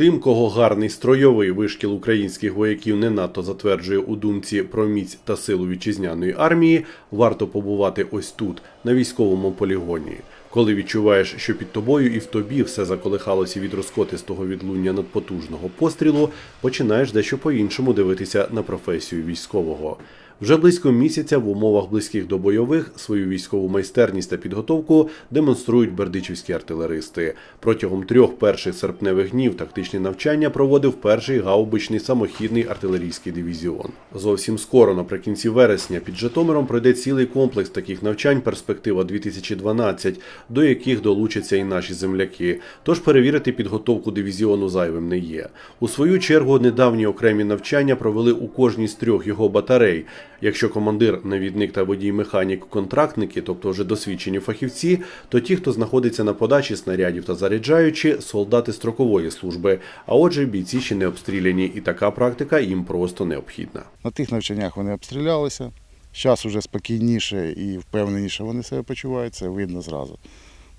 Тим, кого гарний стройовий вишкіл українських вояків не надто затверджує у думці про міць та силу вітчизняної армії, варто побувати ось тут, на військовому полігоні. Коли відчуваєш, що під тобою і в тобі все заколихалося від розкотистого відлуння надпотужного пострілу, починаєш дещо по-іншому дивитися на професію військового. Вже близько місяця в умовах близьких до бойових свою військову майстерність та підготовку демонструють бердичівські артилеристи. Протягом трьох перших серпневих днів тактичні навчання проводив перший гаубичний самохідний артилерійський дивізіон. Зовсім скоро, наприкінці вересня, під Житомиром пройде цілий комплекс таких навчань Перспектива 2012 до яких долучаться і наші земляки. Тож перевірити підготовку дивізіону зайвим не є. У свою чергу недавні окремі навчання провели у кожній з трьох його батарей. Якщо командир, навідник та водій-механік контрактники, тобто вже досвідчені фахівці, то ті, хто знаходиться на подачі снарядів та заряджаючі, солдати строкової служби. А отже, бійці ще не обстріляні, і така практика їм просто необхідна. На тих навчаннях вони обстрілялися. Зараз вже спокійніше і впевненіше вони себе почувають, це видно зразу.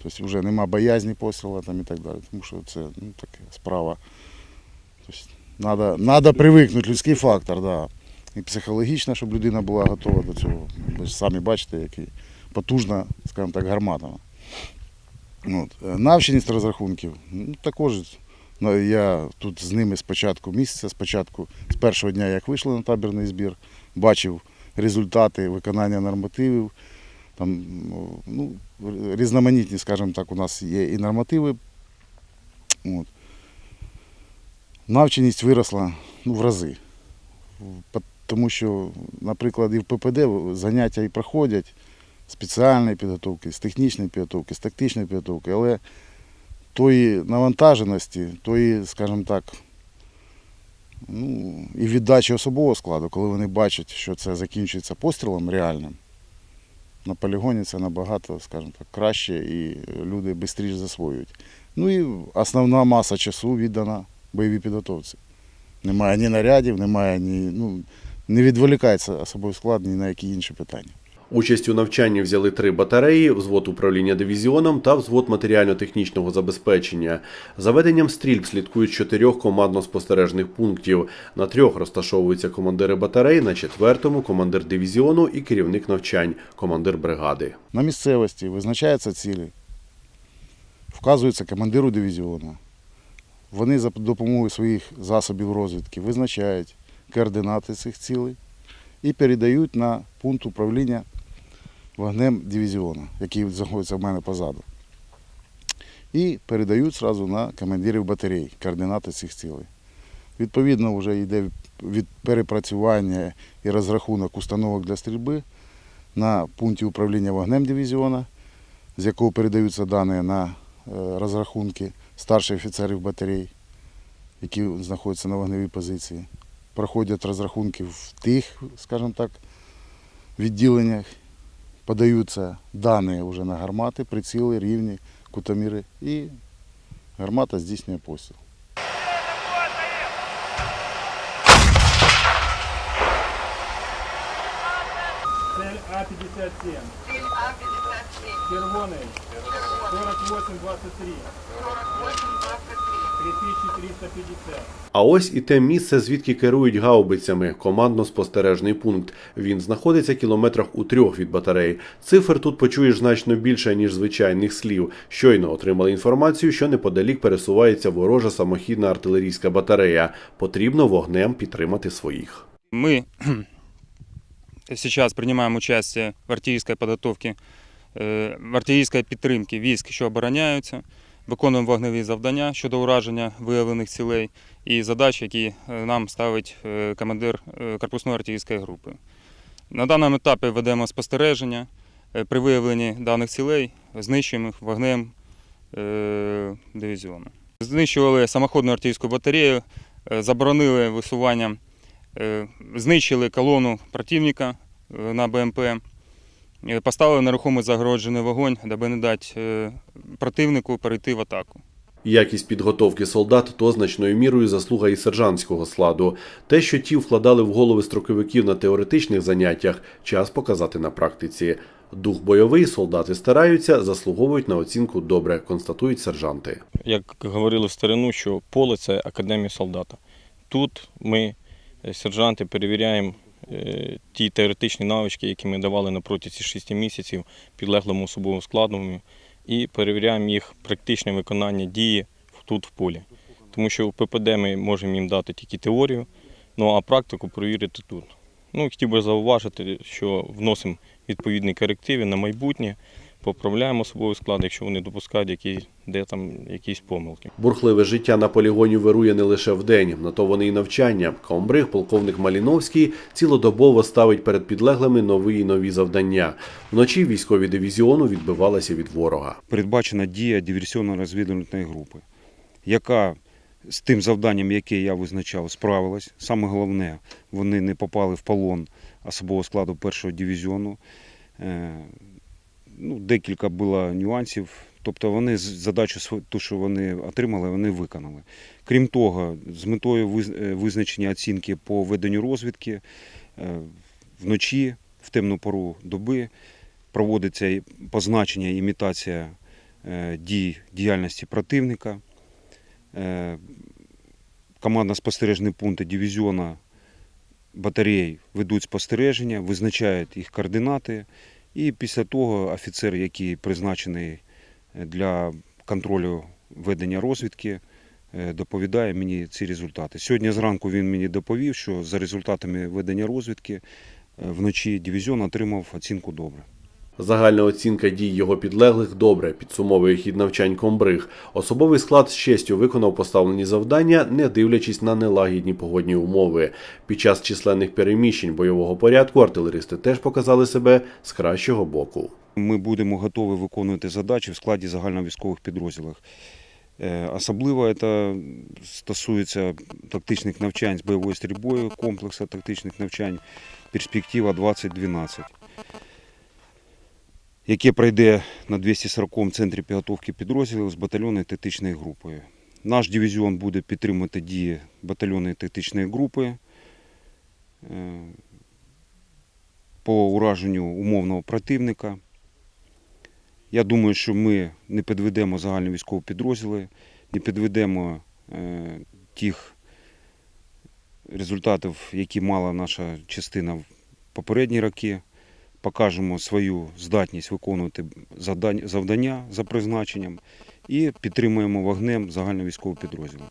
Тобто вже нема боязні пострілу там і так далі. Тому що це ну, така справа. Тобто, надо привикнути, людський фактор, да. І психологічно, щоб людина була готова до цього. Ви ж самі бачите, який потужна, скажімо так, гармата. От. Е, Навченість розрахунків. Ну, також ну, я тут з ними з початку місяця, з початку, з першого дня, як вийшли на табірний збір, бачив результати виконання нормативів. Там, ну, різноманітні, скажімо так, у нас є і нормативи. От. Навченість виросла ну, в рази. Тому що, наприклад, і в ППД заняття і проходять спеціальної підготовки, з технічної підготовки, з тактичної підготовки, але тої навантаженості, тої, скажімо так, ну, і віддачі особового складу, коли вони бачать, що це закінчується пострілом реальним, на полігоні це набагато, скажімо так, краще і люди швидше засвоюють. Ну і основна маса часу віддана бойовій підготовці. Немає ні нарядів, немає ні. Ну, не відволікається особовий склад ні на які інші питання. Участь у навчанні взяли три батареї, взвод управління дивізіоном та взвод матеріально-технічного забезпечення. За веденням стрільб слідкують чотирьох командно-спостережних пунктів. На трьох розташовуються командири батарей, на четвертому командир дивізіону і керівник навчань, командир бригади. На місцевості визначаються цілі, вказується командиру дивізіону. Вони за допомогою своїх засобів розвідки визначають координати цих цілей і передають на пункт управління вогнем дивізіону, який знаходиться в мене позаду. І передають одразу на командирів батарей координати цих цілей. Відповідно, вже йде від перепрацювання і розрахунок установок для стрільби на пункті управління вогнем дивізіона, з якого передаються дані на е, розрахунки старших офіцерів батарей, які знаходяться на вогневій позиції. Проходять розрахунки в тих, скажімо так, відділеннях, подаються дані вже на гармати, приціли, рівні, кутоміри, і гармата здійснює постріл. Цель А-57. Цель А-57. Червоний. 48-23. 3350. А ось і те місце, звідки керують гаубицями, командно-спостережний пункт. Він знаходиться кілометрах у трьох від батарей. Цифр тут почуєш значно більше, ніж звичайних слів. Щойно отримали інформацію, що неподалік пересувається ворожа самохідна артилерійська батарея. Потрібно вогнем підтримати своїх. Мы сейчас принимаем участие в артиллерийской подготовке, е, в артилерійській підтримці військ, що обороняються, виконуємо вогневі завдання щодо ураження виявлених цілей і задач, які е, нам ставить е, командир е, корпусної артилерійської групи. На даному етапі ведемо спостереження. При виявленні даних цілей знищуємо їх вогнем дивізіону. Знищували самоходну артилерійську батарею, заборонили висування знищили колону противника на БМП, поставили нерухомий загороджений вогонь, аби не дати е, противнику перейти в атаку. Якість підготовки солдат то значною мірою заслуга і сержантського складу. Те, що ті вкладали в голови строковиків на теоретичних заняттях, час показати на практиці. Дух бойовий, солдати стараються, заслуговують на оцінку добре, констатують сержанти. як говорили в старину, що поле це академія солдата. Тут ми, е, сержанти, перевіряємо е, ті теоретичні навички, які ми давали на протязі 6 місяців підлеглому особовому складу, і перевіряємо їх практичне виконання дії тут в полі. Тому що в ППД ми можемо їм дати тільки теорію, ну а практику перевірити тут. Ну, хотів би зауважити, що вносимо відповідні корективи на майбутнє, поправляємо особовий склад, якщо вони допускають які, де там якісь помилки. Бурхливе життя на полігоні вирує не лише вдень, на то вони і навчання. Комбриг, полковник Маліновський, цілодобово ставить перед підлеглими нові і нові завдання. Вночі військові дивізіону відбивалися від ворога. передбачена дія диверсійно-розвідувальної групи, яка з тим завданням, яке я визначав, справилась. Саме головне, вони не попали в полон особового складу першого дивізіону. Ну, декілька було нюансів. Тобто вони задачу, ту, що вони отримали, вони виконали. Крім того, з метою е, визначення оцінки по веденню розвідки е, вночі, в темну пору доби, проводиться позначення, імітація е, дій діяльності противника. Командно-спостережні пункти дивізіона батарей ведуть спостереження, визначають їх координати. І після того офіцер, який призначений е, для контролю ведення розвідки, е, доповідає мені ці результати. Сьогодні зранку він мені доповів, що за результатами ведення розвідки е, вночі дивізіон отримав оцінку добре. Загальна оцінка дій його підлеглих добре, підсумовує хід навчань комбриг. Особовий склад з честю виконав поставлені завдання, не дивлячись на нелагідні погодні умови. Під час численних переміщень бойового порядку артилеристи теж показали себе з кращого боку. Ми будемо готові виконувати задачі в складі загальновійськових підрозділів. Е, Особливо це стосується тактичних навчань з бойовою стрільбою, комплексу тактичних навчань перспектива 2012, яке пройде на 240-му центрі підготовки підрозділів з батальйонною тактичною групою. Наш дивізіон буде підтримувати дії батальйонної тактичної групи е, по ураженню умовного противника. Я думаю, що ми не підведемо загальні військові підрозділи, не підведемо е, тих результатів, які мала наша частина в попередні роки. Покажемо свою здатність виконувати завдання за призначенням і підтримуємо вогнем загальновійськового підрозділи.